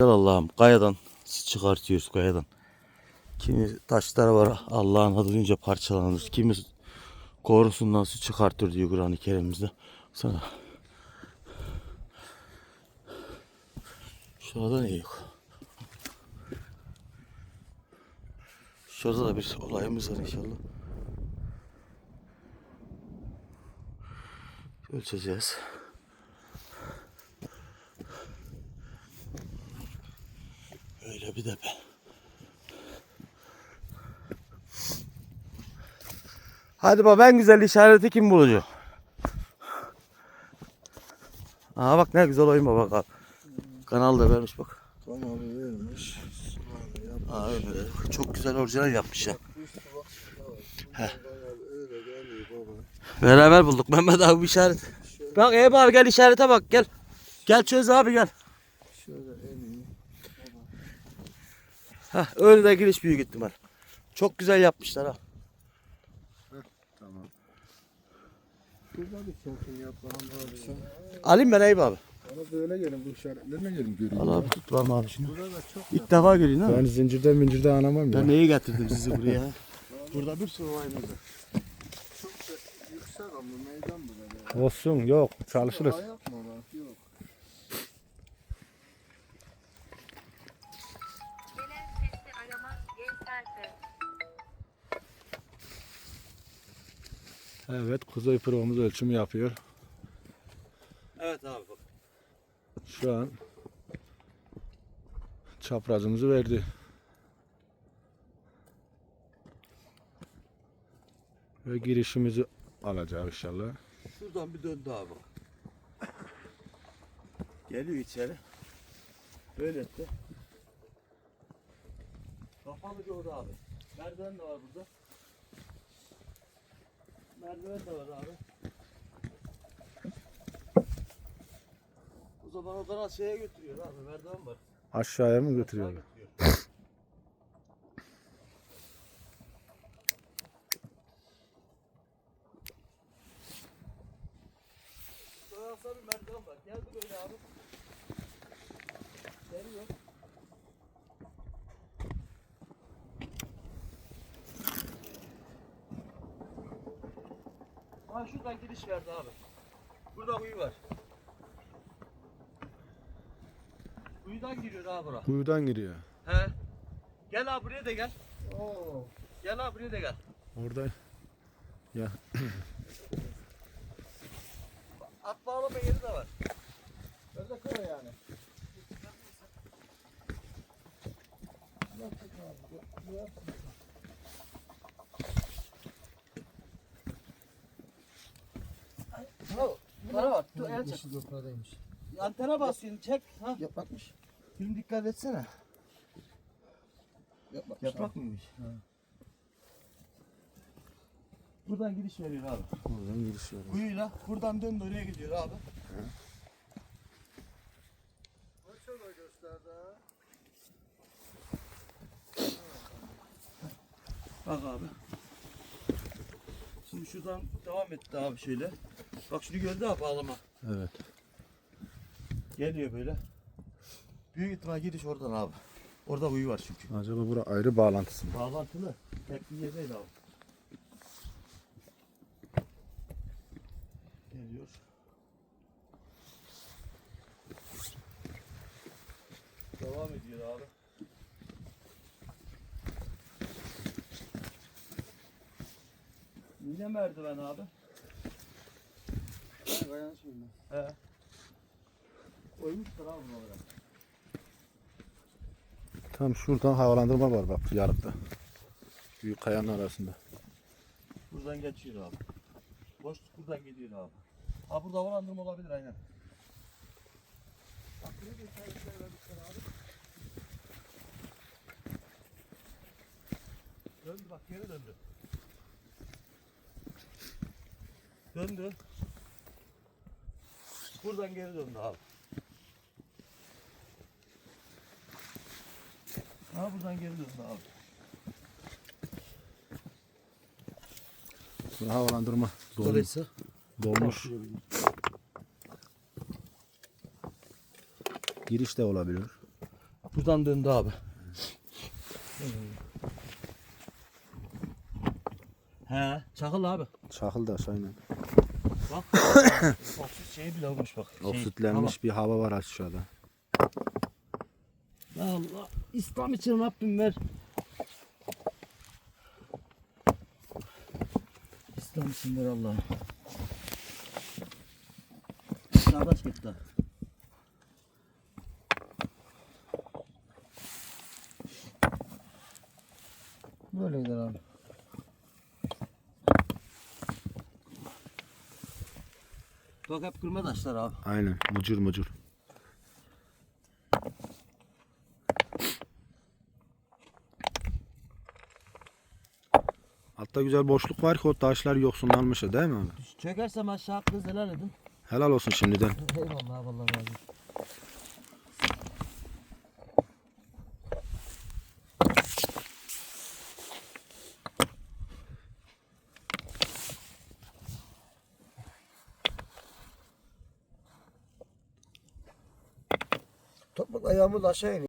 Gel Allah'ım kayadan çıkartıyoruz kayadan. Kimi taşlar var Allah'ın adı duyunca parçalanır. Kimi korusundan su çıkartır diyor Kur'an-ı Kerim'imizde. Sana. Şurada ne yok? Şurada da bir olayımız var inşallah. Ölçeceğiz. Öyle bir de be. Hadi baba en güzel işareti kim bulacak? Aa bak ne güzel oyun baba. Kan- Kanal da vermiş bak. Kanalı vermiş. Öyle. Çok güzel orijinal yapmış ya. Heh. Beraber bulduk Mehmet abi işaret. Bak Eyüp abi gel işarete bak gel. Gel çöz abi gel. Şöyle en. Heh, öyle de giriş büyük ihtimal. Çok güzel yapmışlar ha. Tamam. Şurada bir çekim yap abi sen. Alayım ben Eyüp abi. Bana böyle gelin bu işaretlerine gelin göreyim. Al abi tut var abi şimdi. İlk defa görüyorsun ha. Ben zincirden mincirden anlamam Ben ya. neyi getirdim sizi buraya? Burada bir sürü var. Çok da yüksek ama meydan burada. Olsun yok çalışırız. Ayak Evet kuzey provamız ölçümü yapıyor. Evet abi bak. Şu an çaprazımızı verdi. Ve girişimizi alacak inşallah. Şuradan bir döndü abi. Geliyor içeri. Böyle etti. Kapalı bir oda abi. Merdiven de var burada. Merdiven de var abi. O zaman odadan şeye götürüyor abi. Merdiven var. Aşağıya mı Aşağı götürüyorlar? götürüyor. Devasa bir merdiven var. Geldi böyle abi. Geliyor. Ha şuradan giriş verdi abi. Burada kuyu var. Kuyudan giriyor abi bura. Kuyudan giriyor. He. Gel abi buraya da gel. Oo. Gel abi buraya da gel. Orada At bağlama yeri de var. Nerede kara yani? Ha, bana bak. Dur el çek. Yeşil toprağdaymış. Antena basıyorsun çek. Ha. Yaprakmış. Şimdi dikkat etsene. Yaprak. Yaprak mıymış? Buradan gidiş veriyor abi. oradan giriş var. Kuyuyla buradan dön oraya gidiyor abi. Kaç oda gösterdi ha? Bak abi. Şimdi şuradan devam etti abi şöyle. Bak şunu gördü abi bağlama. Evet. Geliyor böyle. Büyük ihtimal gidiş oradan abi. Orada kuyu var çünkü. Acaba bura ayrı bağlantısı mı? Bağlantılı. Tek bir yer değil abi. Geliyor. Devam ediyor abi. Yine merdiven abi. Kayan şimdi. He. Koymuşlar abi oraya. Tam şuradan havalandırma var bak yarıkta. Büyük kayanın arasında. Buradan geçiyor abi. Boşluk buradan gidiyor abi. Ha burada havalandırma olabilir aynen. Bak buraya da işaretler vermişler abi. Döndü bak geri döndü. Döndü. Buradan geri döndü abi. Ha buradan geri döndü abi. Sonra havalandırma dolmuş. Dolmuş. Giriş de olabilir. Buradan döndü abi. He, çakıl abi. Çakıl da aşağıyla. Bak. Oksit şeyi bile olmuş bak. Şey, Oksitlenmiş bir hava var aşağıda. Allah. İslam için Rabbim ver. İslam için ver Allah'ım. Çağdaş gitti. Böyle gider abi. Bak hep kırma taşlar abi. Aynen. Mucur mucur. Altta güzel boşluk var ki o taşlar yoksunlanmış değil mi abi? Çökersem aşağı kız helal edin. Helal olsun şimdiden. Eyvallah vallahi razı olsun. Toprak ayağımız aşağı iniyor.